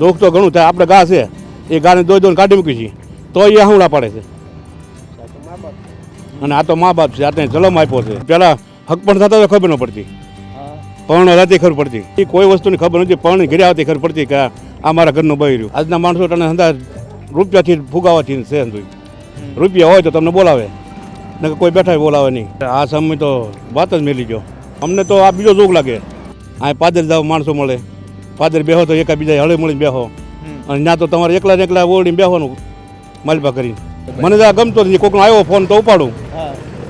દુઃખ તો ઘણું થાય. આપણે ઘા છે. એ ગાને દોઈ દોઈને કાઢી મૂકી છીએ. તો એ હમણાં પાડે છે. અને આ તો મા બાપ છે. આ જલમ આપ્યો છે. પેલા હક પણ થતા ખબર ન પડતી. પણ રાતે ખબર પડતી. એ કોઈ વસ્તુની ખબર નથી. પણ ઘરે આવતી ખબર પડતી કે આ- મારા ઘરનું બહેર્યું આજના માણસો તને અંદાજ રૂપિયાથી ફુગાવાથી છે. રૂપિયા હોય તો તમને બોલાવે. ને કોઈ બેઠા બોલાવે નહીં. આ સમય તો વાત જ મેલી ગયો. અમને તો આ બીજો જોગ લાગે. આ પાદર જાવ માણસો મળે. પાદર બેહો તો એકા બીજા હળે મળીને બેહો. અને ત્યાં તો તમારે એકલા ને એકલા ઓળીને બેહવાનું માલપા કરીને. મને તો આ ગમતો નથી કોકનો આવ્યો ફોન તો ઉપાડું.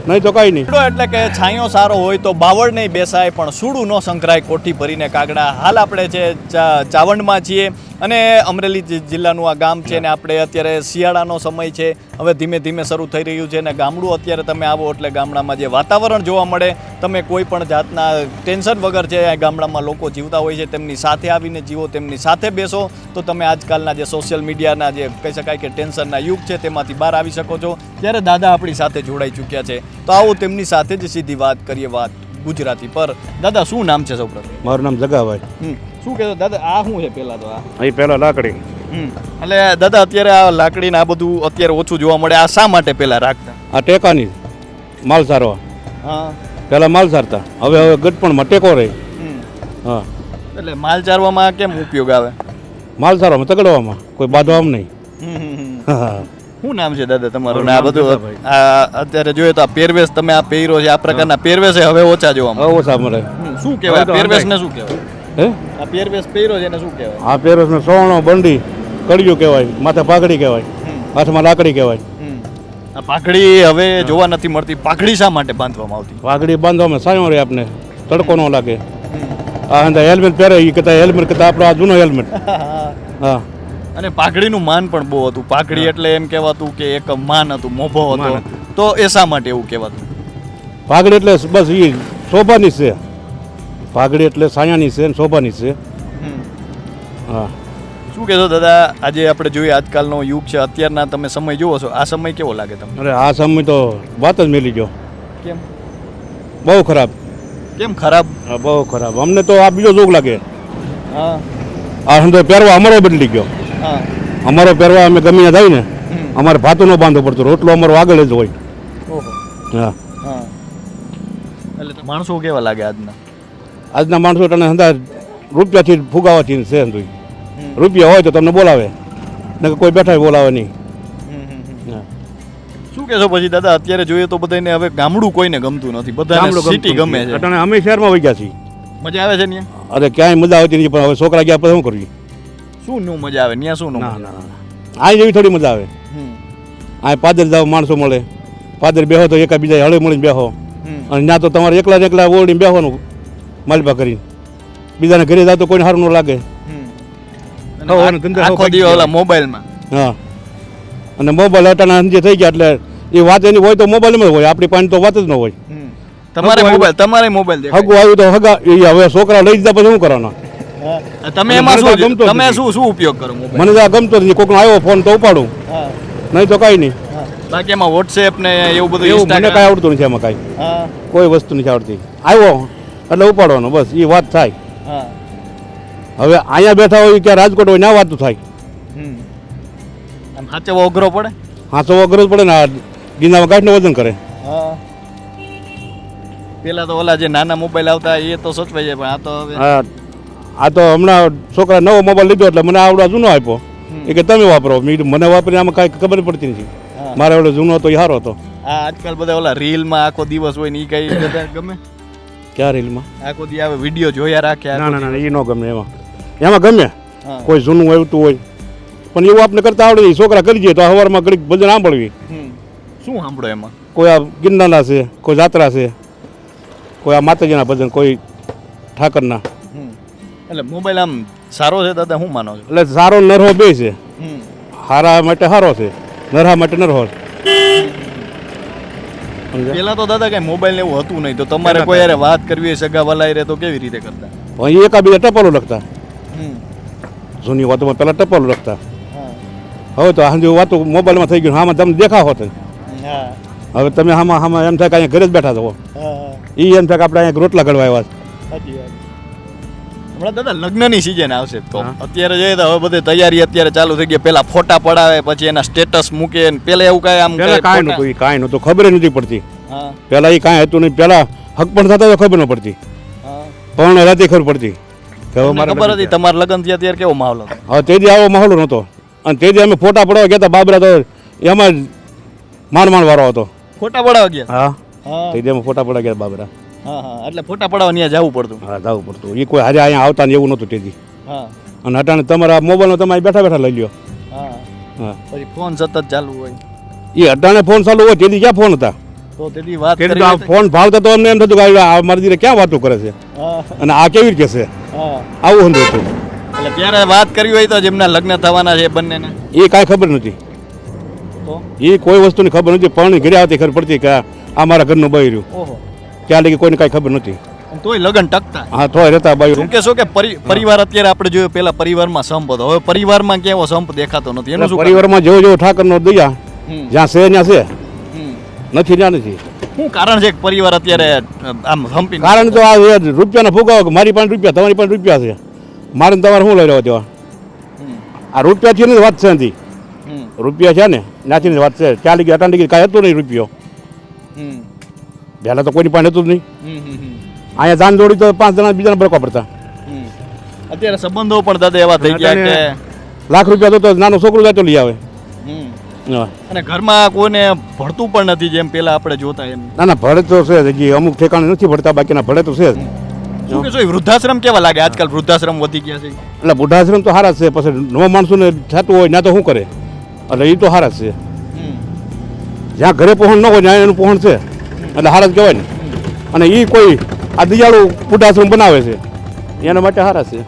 નહીં તો કઈ નહીં. એટલો કે છાંયો સારો હોય તો બાવળ નહીં બેસાય પણ સૂડું ન સંકરાય કોઠી ભરીને કાગડા. હાલ આપણે જે ચાવંડમાં છીએ અને અમરેલી જિલ્લાનું આ ગામ છે ને આપણે અત્યારે શિયાળાનો સમય છે. હવે ધીમે ધીમે શરૂ થઈ રહ્યું છે ને ગામડું અત્યારે તમે આવો એટલે ગામડામાં જે વાતાવરણ જોવા મળે તમે કોઈ પણ જાતના ટેન્શન વગર છે ગામડામાં લોકો જીવતા હોય છે તેમની સાથે આવીને જીવો તેમની સાથે બેસો. તો તમે આજકાલના જે સોશિયલ મીડિયાના જે કહી શકાય કે ટેન્શનના યુગ છે તેમાંથી બહાર આવી શકો છો. ત્યારે દાદા આપણી સાથે જોડાઈ ચૂક્યા છે. તો આવો તેમની સાથે જ સીધી વાત કરીએ વાત. ગુજરાતી. પર દાદા શું નામ છે સૌપ્રથમ? મારું નામ જગાભાઈ. શું કહેતો? દાદા આ શું છે પહેલાં તો આ? અહીં પહેલાં લાકડી. એટલે દાદા અત્યારે આ લાકડીને આ બધું અત્યારે ઓછું જોવા મળે. આ શા માટે પહેલાં રાખતા? આ ટેકાની. માલ સારવા. હા. પહેલાં માલ સારતા. હવે હવે ગટપણમાં ટેકો રહે. હા. એટલે માલ ચારવામાં કેમ ઉપયોગ આવે? માલ સારવામાં તગડવામાં. કોઈ બાંધવામાં નહીં. હા. શું નામ છે દાદા તમારું? ને આ બધું અત્યારે જોઈએ તો આ પહેરવેશ તમે આ પહેરો છે આ પ્રકારના પહેરવેશ હવે ઓછા જોવા મળે. ઓછા મળે. શું કહેવાય? પહેરવેશ ને શું કહેવાય? હે? આ પહેરવેશ પહેરો છે એને શું કહેવાય? આ પહેરવેશ ને સોણો બંડી કડિયું કહેવાય માથે પાઘડી કહેવાય હાથમાં લાકડી કહેવાય. આ પાઘડી હવે જોવા નથી મળતી. પાઘડી શા માટે બાંધવામાં આવતી? પાઘડી બાંધવામાં સાયો રહે આપને. તડકો ન લાગે. આ હેલ્મેટ પહેરે એ કહેતા હેલ્મેટ કહેતા આપણો આ જૂનો હેલ્મેટ. હા. અને પાઘડીનું માન પણ બહુ હતું. પાઘડી એટલે એમ કહેવાતું કે એક માન હતું મોભો હતો. તો એ શા માટે એવું કહેવાતું? પાઘડી એટલે બસ એ શોભાની છે. પાઘડી એટલે સાયાની છે શોભાની છે. હા. શું કહેશો દાદા આજે આપણે જોઈએ આજકાલનો યુગ છે અત્યારના તમે સમય જુઓ છો. આ સમય કેવો લાગે તમને? અરે આ સમય તો વાત જ મેલી ગયો. કેમ? બહુ ખરાબ. કેમ ખરાબ? બહુ ખરાબ. અમને તો આ બીજો જોગ લાગે. હા. આ સમજો પહેરવા અમારો બદલી ગયો. અમારો પહેરવા અમે ગમે ત્યાં જાય ને અમારે ભાતું ન બાંધવું પડતું રોટલો અમારો આગળ જ હોય. હા. હા. એટલે તો માણસો કેવા લાગે આજના? આજના માણસો તને હંધા રૂપિયાથી ફુગાવાથી છે. હમ. રૂપિયા હોય તો તમને બોલાવે. ને કોઈ બેઠા બોલાવે નહીં. શું કહેશો પછી દાદા અત્યારે જોઈએ તો બધાને હવે ગામડું કોઈને ગમતું નથી. બધાને સિટી ગમે છે. અમે શહેરમાં વહી ગયા છીએ. મજા આવે છે ને અરે ક્યાંય મજા આવતી નથી પણ હવે છોકરા ગયા પછી શું કરવી શું નું મજા આવે? ત્યાં શું નું ના આ જેવી થોડી મજા આવે. આ પાદર જાવ માણસો મળે. પાદર બેહો તો એકા બીજા હળે મળીને બેહો. અને ત્યાં તો તમારે એકલા ને એકલા ઓળીને બેહવાનું માલપા કરીને. બીજાને ઘરે જાવ તો કોઈને સારું ન લાગે. મોબાઈલમાં. હા. અને મોબાઈલ અટાણા સમજે થઈ ગયા એટલે એ વાત એની હોય તો મોબાઈલમાં હોય. આપણી પાસે તો વાત જ ન હોય. તમારે મોબાઈલ તમારે મોબાઈલ હગું આવ્યું તો હગા એ હવે છોકરા લઈ જતા પછી શું કરવાના. તમે એમાં શું તમે શું શું ઉપયોગ કરો મને તો ગમતો નથી. કોકનો આવ્યો ફોન તો ઉપાડું. નહીં તો કાંઈ નહીં. બાકી એમાં વોટ્સએપ ને એવું બધું એવું મને કાંઈ આવડતું નથી એમાં કાંઈ. કોઈ વસ્તુ નથી આવડતી. આવ્યો એટલે ઉપાડવાનો બસ. એ વાત થાય. હવે અહીંયા બેઠા હોય કે રાજકોટ હોય ના વાતું થાય. હમ. આમ અઘરો પડે? હાથો અઘરો જ પડે ને આ ગીંદામાં ગાંઠનું વજન કરે. હા. પેલા તો ઓલા જે નાના મોબાઈલ આવતા એ તો સચવાઈ જાય પણ આ તો હવે આ તો હમણાં છોકરા નવો મોબાઈલ લીધો એટલે મને આવડો જૂનો આપ્યો. એ કે તમે વાપરો. મને વાપરીને આમાં કાંઈ ખબર પડતી નથી. મારે ઓલો જૂનો હતો એ સારો હતો. આ આજકાલ બધા ઓલા રીલમાં આખો દિવસ હોય ને એ કઈ ગમે? ક્યાં રીલમાં? આખો દી આવે વીડિયો જોયા રાખે ના ના ના એ ન ગમે એમાં. એમાં ગમે. કોઈ જૂનું આવતું હોય. પણ એવું આપણે કરતા આવડે. છોકરા કરી જઈએ તો સવારમાં ઘડીક ભજન સાંભળવી. શું સાંભળો એમાં? કોઈ આ ગિરનારના છે કોઈ જાત્રા છે કોઈ આ માતાજીના ભજન કોઈ ઠાકરના. એટલે મોબાઈલ આમ સારો છે દાદા હું માનો છો. એટલે સારો નરહો બે છે. હારા માટે સારો છે. નરહા માટે નરહો છે. પેલા તો દાદા કઈ મોબાઈલ ને એવું હતું નહીં તો તમારે કોઈ યારે વાત કરવી હોય સગા વલાઈ રહે તો કેવી રીતે કરતા? અહીં એકાબીજા ટપાલો લખતા. જૂની વાતોમાં પહેલાં ટપાલો લખતા. હવે તો હાંજે વાતો મોબાઈલમાં થઈ ગયું આમાં તમને દેખા હોત. હવે તમે આમાં આમાં એમ થાય કે અહીંયા ઘરે જ બેઠા છો. એ એમ થાય કે આપણે અહીંયા રોટલા ઘડવા આવ્યા છે. હમણાં દાદા લગ્નની સિઝન આવશે તો અત્યારે જોઈએ તો હવે બધી તૈયારી અત્યારે ચાલુ થઈ ગઈ. પેલા ફોટા પડાવે પછી એના સ્ટેટસ મૂકે ને પેલા એવું કાંઈ આમ કઈ નહોતું કાંઈ નહોતું ખબર નથી પડતી. પેલા એ કાંઈ હતું નહીં પેલા હક પણ થતા તો ખબર ન પડતી. પણ રાતે ખબર પડતી મારા ખબર હતી. તમારા લગ્ન થયા ત્યારે કેવો માહોલ હતો? હવે તેથી આવો માહોલ નહોતો. અને તેથી અમે ફોટા પડવા ગયા હતા બાબરા તો એમાં જ માંડ માંડ વાળો હતો. ફોટા પડાવવા ગયા? હા. હા. અમે ફોટા પડાવ ગયા બાબરા. હા હા. એટલે ફોટા પડાવવા ત્યાં જવું પડતું. હા જવું પડતું. એ કોઈ હારે અહીંયા આવતા ને એવું નહોતું તેથી હા. અને અટાણે તમારા મોબાઈલનો તમે બેઠા બેઠા લઈ લ્યો. હા. હા. પછી ફોન સતત ચાલુ હોય. એ અટાણે ફોન ચાલુ હોય તેથી ક્યાં ફોન હતા? તો તેથી વાત કરી ફોન ભાવતા તો અમને એમ થતું કે આ મારી દીકરી ક્યાં વાતો કરે છે? અને આ કેવી રીતે છે? આવું સમજો હતું. એટલે ત્યારે વાત કરી હોય તો જેમના લગ્ન થવાના છે બંનેને. એ કાંઈ ખબર નથી. એ કોઈ વસ્તુની ખબર નથી. પણ ઘરે આવતી ખબર પડતી કે આ મારા ઘરનું બહેર્યું ઓહો. ત્યાં લગી કોઈને કાંઈ ખબર નથી તોય લગ્ન ટકતા. હા તોય રહેતા શું કે શું કે પરી- પરિવાર અત્યારે આપણે જોયું પેલા પરિવારમાં સંપ હતો હવે પરિવારમાં કેવો સંપ દેખાતો નથી. એનું શું પરિવારમાં જેવો જેવો ઠાકરનો દયા જ્યાં છે ત્યાં છે. નથી ત્યાં નથી. શું કારણ છે કે પરિવાર અત્યારે આમ સંપી કારણ તો આ રૂપિયાના ફુગાવો મારી પાસે રૂપિયા તમારી પાસે રૂપિયા છે. મારે ને તમારે શું લઈ લેવા દેવા? હમ, આ રૂપિયાથી નથી વાત છે નથી રૂપિયા છે ને ત્યાંથી વાત છે. ચાલી લગી અટાણ લગી કાંઈ હતું નહીં રૂપિયો. પહેલાં તો કોઈની પાસે હતું જ નહીં. અહીંયા જાન દોડી તો પાંચ જણા બીજાને બરકવા પડતા. અત્યારે સંબંધો પણ દાદા એવા થઈ ગયા કે લાખ રૂપિયા તો તો નાનો છોકરો જાય તો લઈ આવે. હા. અને ઘરમાં કોઈને ભળતું પણ નથી જેમ પેલા આપણે જોતા એમ. ના ના ભળે તો છે હજી અમુક ઠેકાણે નથી ભળતા બાકીના ભળે તો છે જ. શું કે વૃદ્ધાશ્રમ કેવા લાગે? આજકાલ વૃદ્ધાશ્રમ વધી ગયા છે. એટલે વૃદ્ધાશ્રમ તો સારા છે પછી નવો માણસોને થતું હોય ના તો શું કરે? એટલે એ તો સારા જ છે. જ્યાં ઘરે પહોંચ ન હોય ત્યાં એનું પહોંચ છે. એટલે હારા જ કહેવાય ને. અને એ કોઈ આ દિયાળુ બુઢાશ્રમ બનાવે છે. એના માટે સારા છે.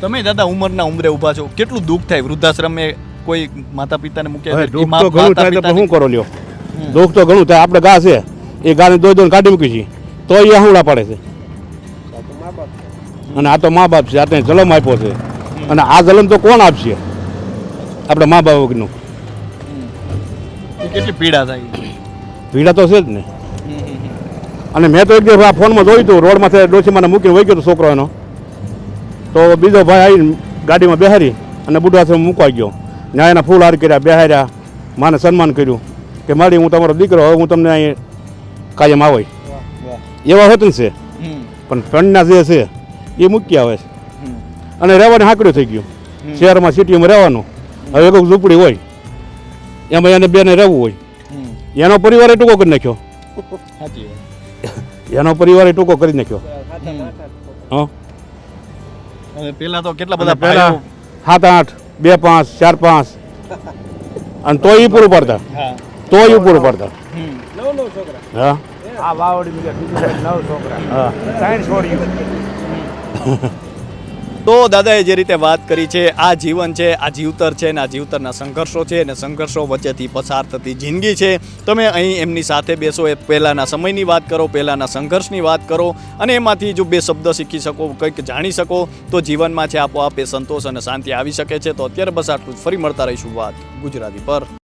તમે દાદા ઉંમરના ઉંમરે ઊભા છો. કેટલું દુઃખ થાય વૃદ્ધાશ્રમે કોઈ માતા પિતાને મૂકે દુઃખ તો ઘણું થાય તો શું કરો લ્યો. દુઃખ તો ઘણું થાય. આપણે ગા છે. એ ગાને દોઈ દોઈને કાઢી મૂકી છે. તો એ હમણાં પડે છે. અને આ તો મા બાપ છે. આ જલમ આપ્યો છે. અને આ જલમ તો કોણ આપશે? આપણે મા બાપ વગરનું. કેટલી પીડા થાય. પીડા તો છે જ ને. અને મેં તો એક દિવસ આ ફોનમાં જોયું હતું રોડમાંથી ડોસીમાને મૂકીને વહી ગયો હતો છોકરો એનો. તો બીજો ભાઈ આવીને ગાડીમાં બેહારી અને બુઢાશ્રમ મૂકવા ગયો. ત્યાં એના ફૂલ હાર કર્યા બેહાર્યા માને સન્માન કર્યું કે મારી હું તમારો દીકરો હવે હું તમને અહીં કાયમ આવે. એવા હોત ને છે. પણ ફંડના જે છે એ મૂકી આવે છે. અને રહેવાનું હાંકડ્યું થઈ ગયું. શહેરમાં સિટીમાં રહેવાનું. હવે એક ઝૂંપડી હોય એમાં એને બેને રહેવું હોય. એનો પરિવાર ટૂંકો કરી નાખ્યો. એનો પરિવારે ટૂંકો કરી નાખ્યો. હા. તો કેટલા બધા પહેલા સાત આઠ બે પાંચ ચાર પાંચ. અને તોય એ પૂરું પડતા. તો તોય પૂરું પડતા. હમ. હા. આ વાવડી બીજા નવ છોકરા. હા. સાઈન છોડ્યું. તો દાદાએ જે રીતે વાત કરી છે, આ જીવન છે, આ જીવતર છે ને આ જીવતરના સંઘર્ષો છે અને સંઘર્ષો વચ્ચેથી પસાર થતી જિંદગી છે. તમે અહીં એમની સાથે બેસો, એ પહેલાંના સમયની વાત કરો, પહેલાંના સંઘર્ષની વાત કરો અને એમાંથી જો બે શબ્દ શીખી શકો, કંઈક જાણી શકો, તો જીવનમાં છે આપોઆપ એ સંતોષ અને શાંતિ આવી શકે છે. તો અત્યારે બસ આટલું જ. ફરી મળતા રહીશું વાત ગુજરાતી પર.